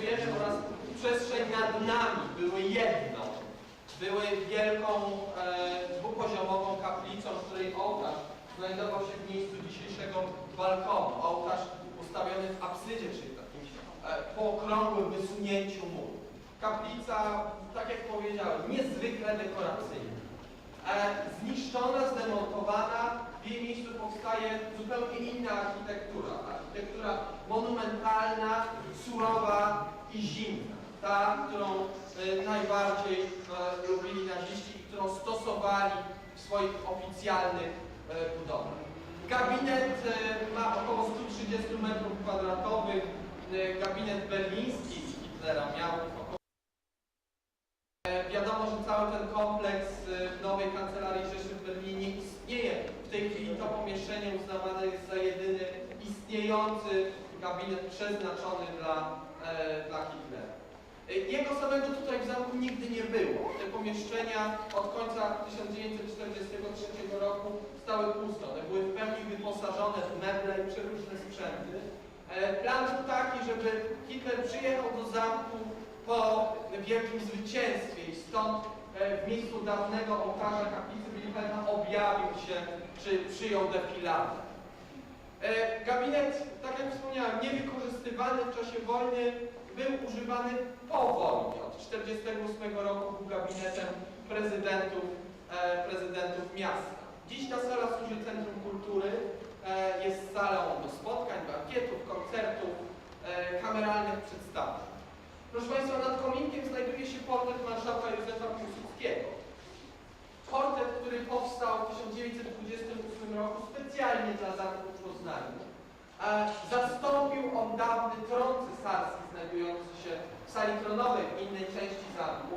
znajdujemy oraz przestrzeń nad nami były jedną. Były wielką e, dwupoziomową kaplicą, której ołtarz znajdował się w miejscu dzisiejszego balkonu. Ołtarz ustawiony w absydzie, czyli takim e, półokrągłym wysunięciu muru. Kaplica, tak jak powiedziałem, niezwykle dekoracyjna. E, zniszczona, zdemontowana, w jej miejscu powstaje zupełnie inna architektura. Architektura monumentalna, surowa i zimna. Ta, którą e, najbardziej e, lubili naziści i którą stosowali w swoich oficjalnych e, budowach. Gabinet ma około 130 m2. E, gabinet berliński Hitlera miał około Wiadomo, że cały ten kompleks w nowej kancelarii Rzeszy w Berlinie istnieje. W tej chwili to pomieszczenie uznawane jest za jedyny istniejący gabinet przeznaczony dla, e, dla Hitlera. E, Jego samego tutaj w zamku nigdy nie było. Te pomieszczenia od końca 1943 roku stały puste. One były w pełni wyposażone w meble i przeróżne sprzęty. E, Plan był taki, żeby Hitler przyjechał do zamku po wielkim zwycięstwie i stąd e, w miejscu dawnego ołtarza kaplicy Wilhelma objawił się, czy przyjął defiladę. E, Gabinet, tak jak wspomniałem, niewykorzystywany w czasie wojny, był używany po wojnie. Od 1948 roku był gabinetem prezydentów, e, prezydentów miasta. Dziś ta sala służy Centrum Kultury, e, jest salą do spotkań, bankietów, koncertów, kameralnych przedstawień. Proszę Państwa, nad kominkiem znajduje się portret marszałka Józefa Piłsudskiego. Portret, który powstał w 1928 roku specjalnie dla zamku w Poznaniu. E, Zastąpił on dawny cesarski znajdujący się w sali tronowej w innej części zamku.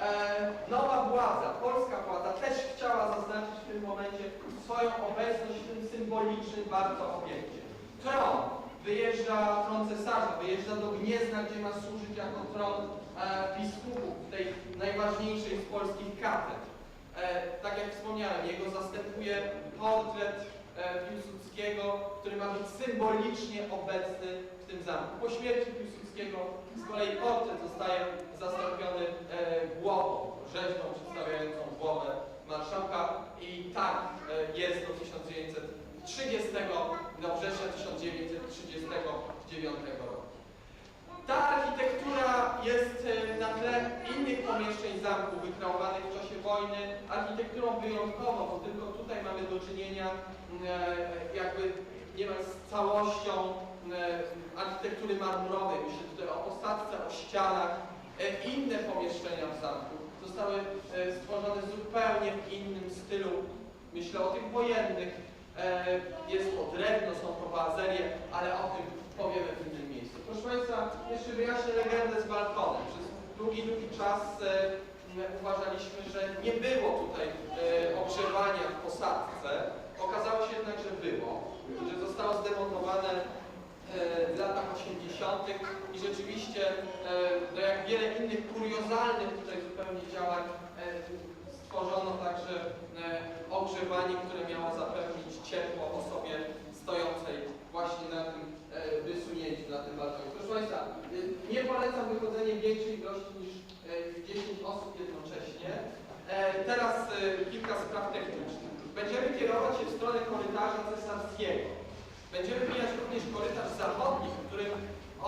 E, Nowa władza, polska władza też chciała zaznaczyć w tym momencie swoją obecność w tym symbolicznym bardzo obiekcie. Tron wyjeżdża tron cesarza, wyjeżdża do Gniezna, gdzie ma służyć jako tron e, biskupów, tej najważniejszej z polskich katedr. E, tak jak wspomniałem, jego zastępuje portret Piłsudskiego, który ma być symbolicznie obecny w tym zamku. Po śmierci Piłsudskiego z kolei portret zostaje zastąpiony e, głową, rzeźbą przedstawiającą głowę marszałka i tak e, jest do 1930, do września 1939 roku. Ta architektura jest e, na tle innych pomieszczeń zamku wykreowanych w czasie wojny architekturą wyjątkową, bo tylko tutaj mamy do czynienia e, jakby niemal z całością e, architektury marmurowej. Myślę tutaj o posadce, o ścianach. E, Inne pomieszczenia w zamku zostały e, stworzone zupełnie w innym stylu. Myślę o tych wojennych. E, Jest to drewno, są to bazerie, ale o tym powiemy w innym miejscu. Proszę Państwa, jeszcze wyjaśnię legendę z balkonem. Przez długi, długi czas e, uważaliśmy, że nie było tutaj e, ogrzewania w posadce. Okazało się jednak, że było, że zostało zdemontowane e, w latach 80. i rzeczywiście, e, no jak wiele innych kuriozalnych tutaj zupełnie działań, stworzono także ogrzewanie, które miało zapewnić ciepło osobie stojącej właśnie na tym e, wysunięciu, na tym balkonie. Proszę Państwa, e, nie polecam wychodzenia niż e, 10 osób jednocześnie. E, Teraz e, kilka spraw technicznych. Będziemy kierować się w stronę korytarza cesarskiego. Będziemy mijać również korytarz zachodni, w którym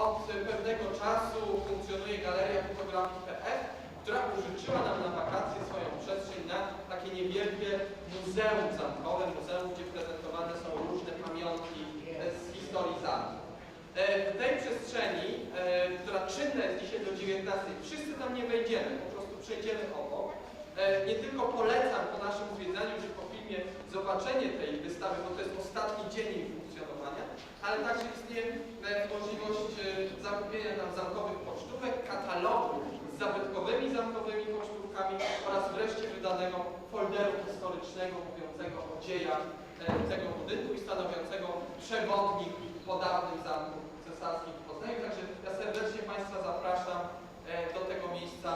od e, pewnego czasu funkcjonuje Galeria Fotografii PF, która użyczyła nam na wakacje swoją przestrzeń na takie niewielkie muzeum zamkowe, muzeum, przejdziemy obok. E, nie tylko polecam po naszym zwiedzaniu czy po filmie zobaczenie tej wystawy, bo to jest ostatni dzień jej funkcjonowania, ale także istnieje e, możliwość e, zakupienia tam zamkowych pocztówek, katalogu z zabytkowymi zamkowymi pocztówkami oraz wreszcie wydanego folderu historycznego mówiącego o dziejach tego budynku i stanowiącego przewodnik po dawnym zamku cesarskim w Poznaniu. Także ja serdecznie Państwa zapraszam do tego miejsca